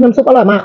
น้ำซุปอร่อยมาก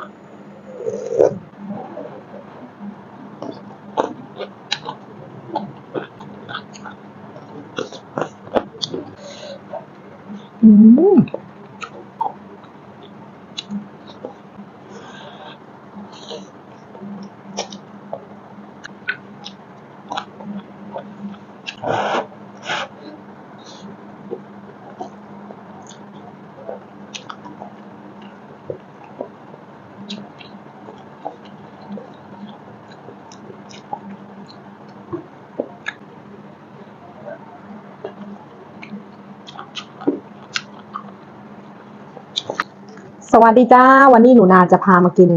สวัสดีจ้า วันนี้หนูนาจะพามากิน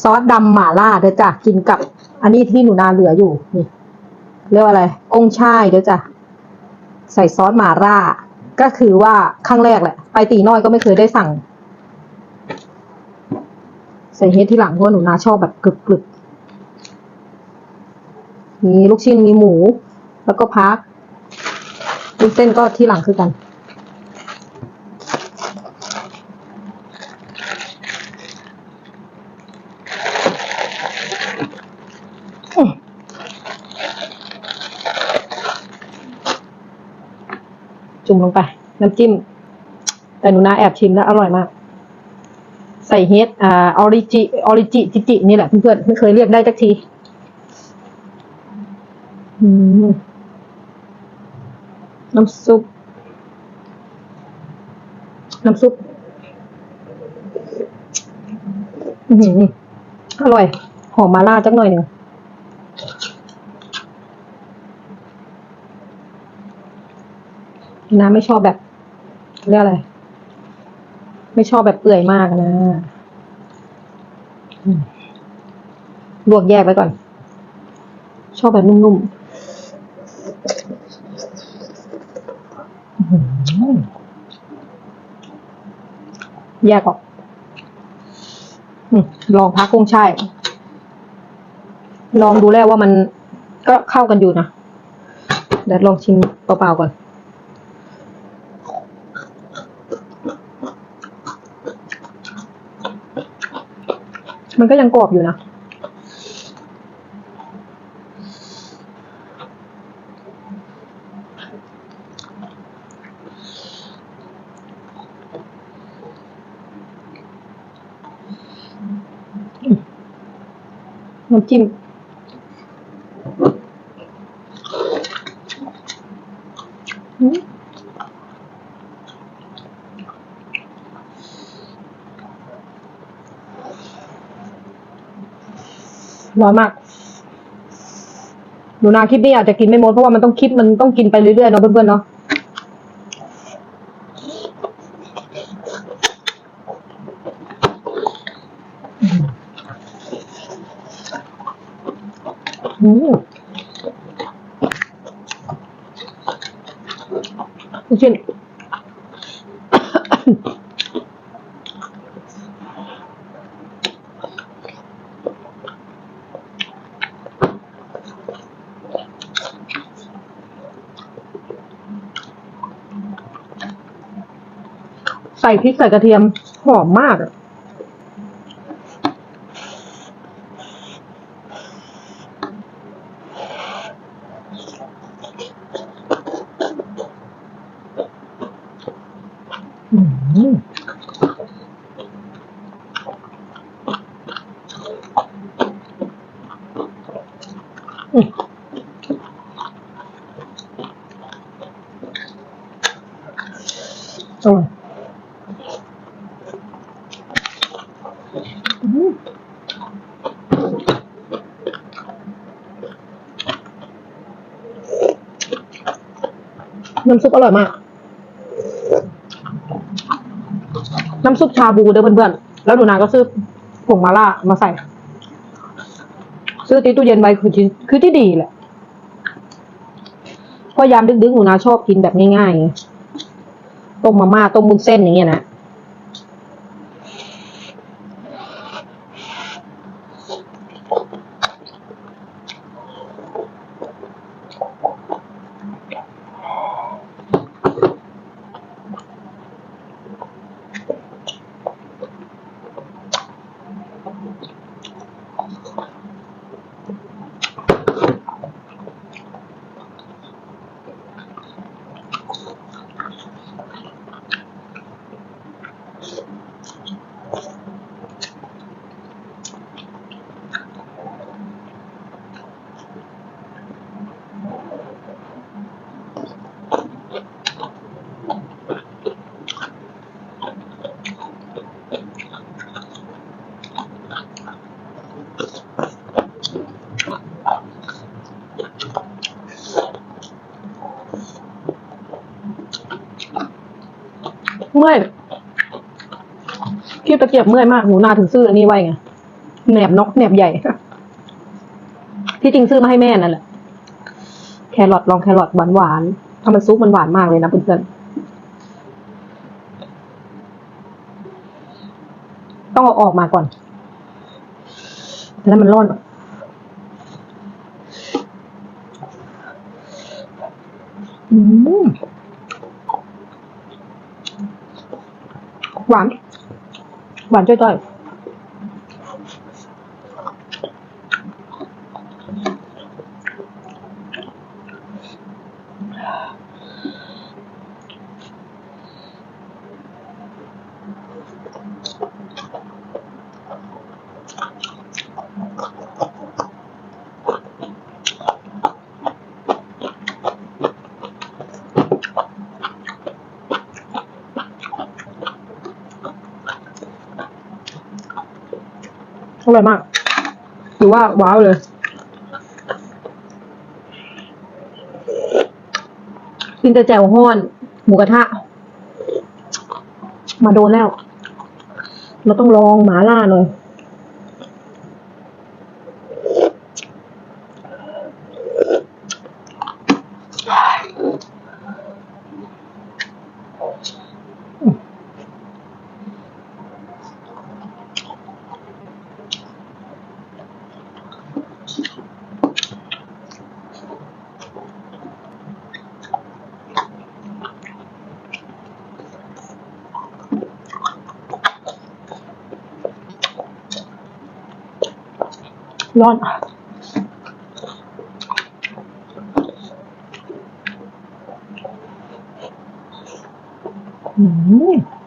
ซอสดำหม่าล่าเด้อจ้ะกินกับ อันนี้ที่หนูนาเหลืออยู่นี่เรียกว่าอะไรกุ้งช่ายเด้อจ้ะใส่ซอสหม่าล่า ก็คือว่าครั้งแรกแหละ ไปตีน้อยก็ไม่เคยได้สั่ง ใส่เฮ็ดที่หลังเพราะหนูนาชอบแบบกรึบๆมีลูกชิ้นมีหมู แล้วก็พักลูกเส้นก็ที่หลังคือกัน จุ่มลงไป น้ำจิ้ม แต่หนูนาแอบชิมแล้วอร่อยมาก ใส่เฮดอ่าออริจิออริจิจิจินี่แหละเพื่อนๆไม่เคยเรียกได้สักทีน้ำซุป น้ำซุปอือหืออร่อย หอมมาล่าจักหน่อยหนึ่ง น้ำไม่ชอบแบบเรียกอะไร ไม่ชอบแบบเปื่อยมากนะลวกแยกไว้ก่อน ชอบแบบนุ่มๆแยกออกลองพักกุ้งช่ายลองดูแล้วว่ามันก็เข้ากันอยู่นะเดี๋ยวลองชิมเปล่าๆก่อน มันก็ยังกรอบอยู่นะ น้ำจิ้ม ร้อนมากหนูนาคลิปนี้อาจจะกินไม่หมดเพราะว่ามันต้องคลิปมันต้องกินไปเรื่อยๆเนาะเพื่อนๆเนาะอืมลูกชิ้น ใส่พริกใส่กระเทียมหอมมากอะอืมอืมอร่อย อืม น้ำซุปอร่อยมาก น้ำซุปชาบูเด้อเพื่อนๆ แล้วหนูนาก็ซื้อผงมาล่ามาใส่ ซื้อตีตู้เย็นไว้คือที่คือที่ดีแหละเพราะยามดึกๆหนูนาชอบกินแบบง่ายๆ ต้มมาม่าต้มบุญเส้นอย่างเงี้ยนะ เมื่อยคีบตะเกียบเมื่อยมากหนูนาถึงซื้ออันนี้ไว้ไงแหนบนกแหนบใหญ่ ที่จริงซื้อมาให้แม่นั่นแหละ แครอทลองแครอทหวานหวานๆถ้ามันซุปมันหวานมากเลยนะเพื่อนๆต้องเอาออกมาก่อน แล้วมันร่อนอืม หวาน อร่อยมากหรือว่าว้าวเลย กินแต่แจ่วห้อน หมูกระทะ มาโดนแล้ว เราต้องลองหมาล่าหน่อย ร้อนอืม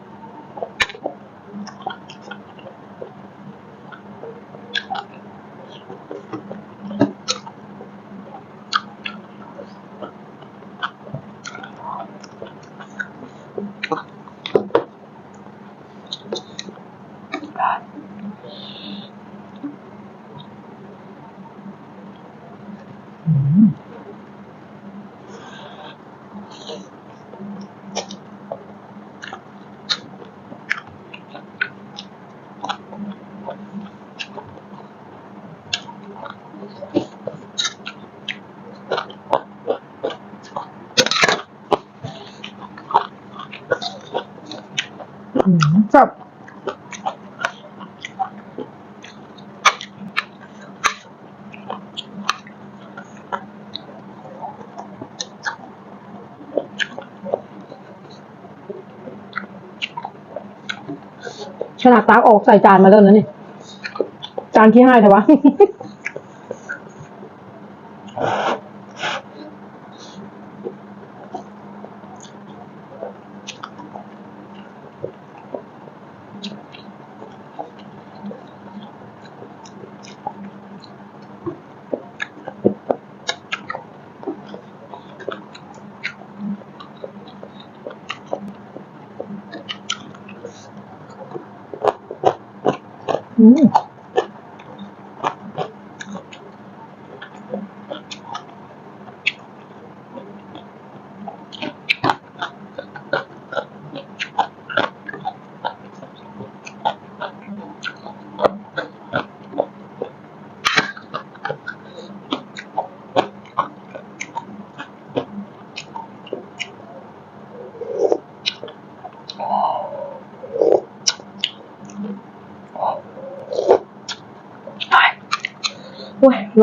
บขนาดตากออกใส่จานมาแล้วนะนี่ จานที่ให้แต่ว่า ย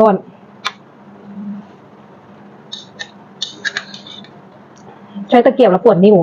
ร้อนใช้ตะเกียบแล้วปวดนิ้ว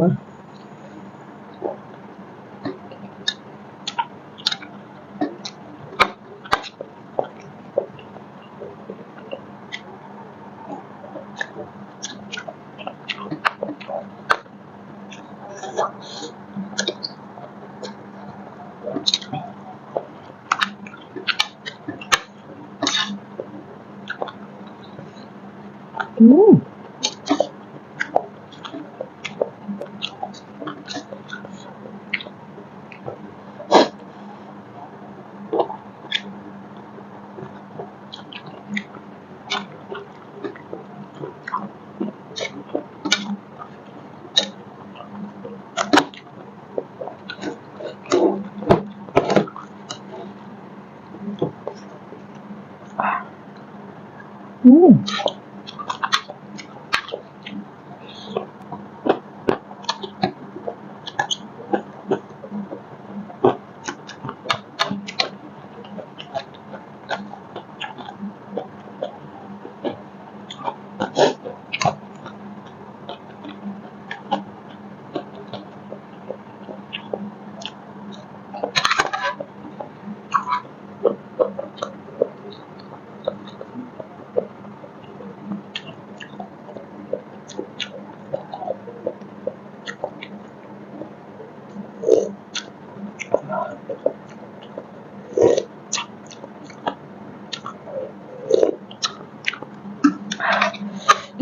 Mm. Mm.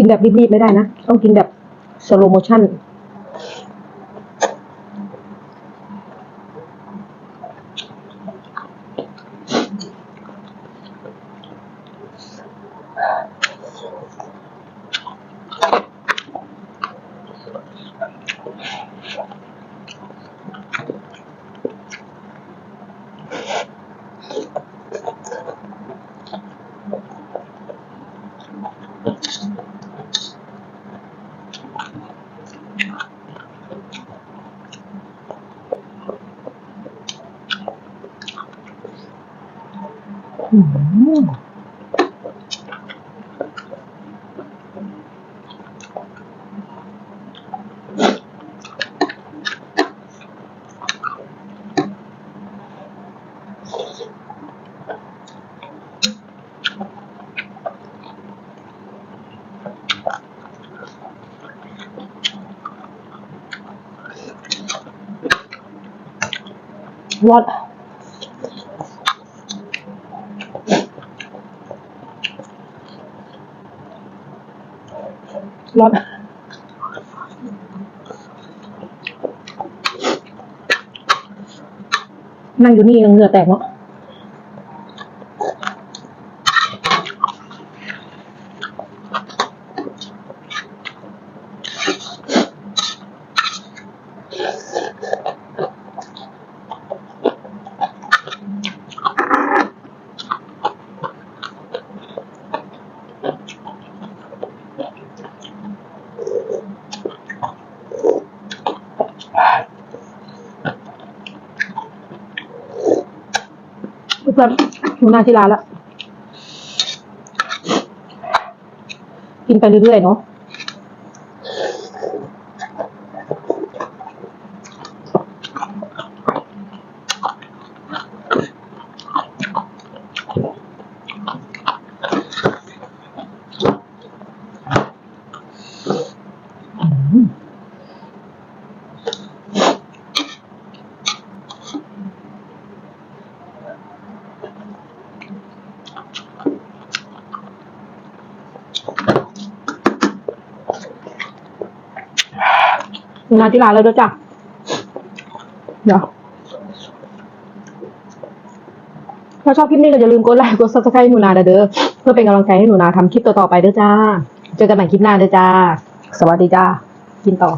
แบบรีบๆไม่ได้นะ ต้องกินแบบสโลโมชั่น อืม รอดรอดนั่งอยู่นี่ยังเหงื่อแตกเนาะ เพื่อนหน้าที่ร้านแล้วกินไปเรื่อยๆเนาะ หนูนาที่ร้านเลยด้วยจ้ะเดี๋ยวถ้าชอบคลิปนี้ก็อย่าลืมกดไลค์กดซับสไครต์หนูนาเด้อเพื่อเป็นกำลังใจให้หนูนาทำคลิปต่อๆไปเด้อจ้า เจอกันใหม่คลิปหน้าเด้อจ้า สวัสดีจ้า กินต่อ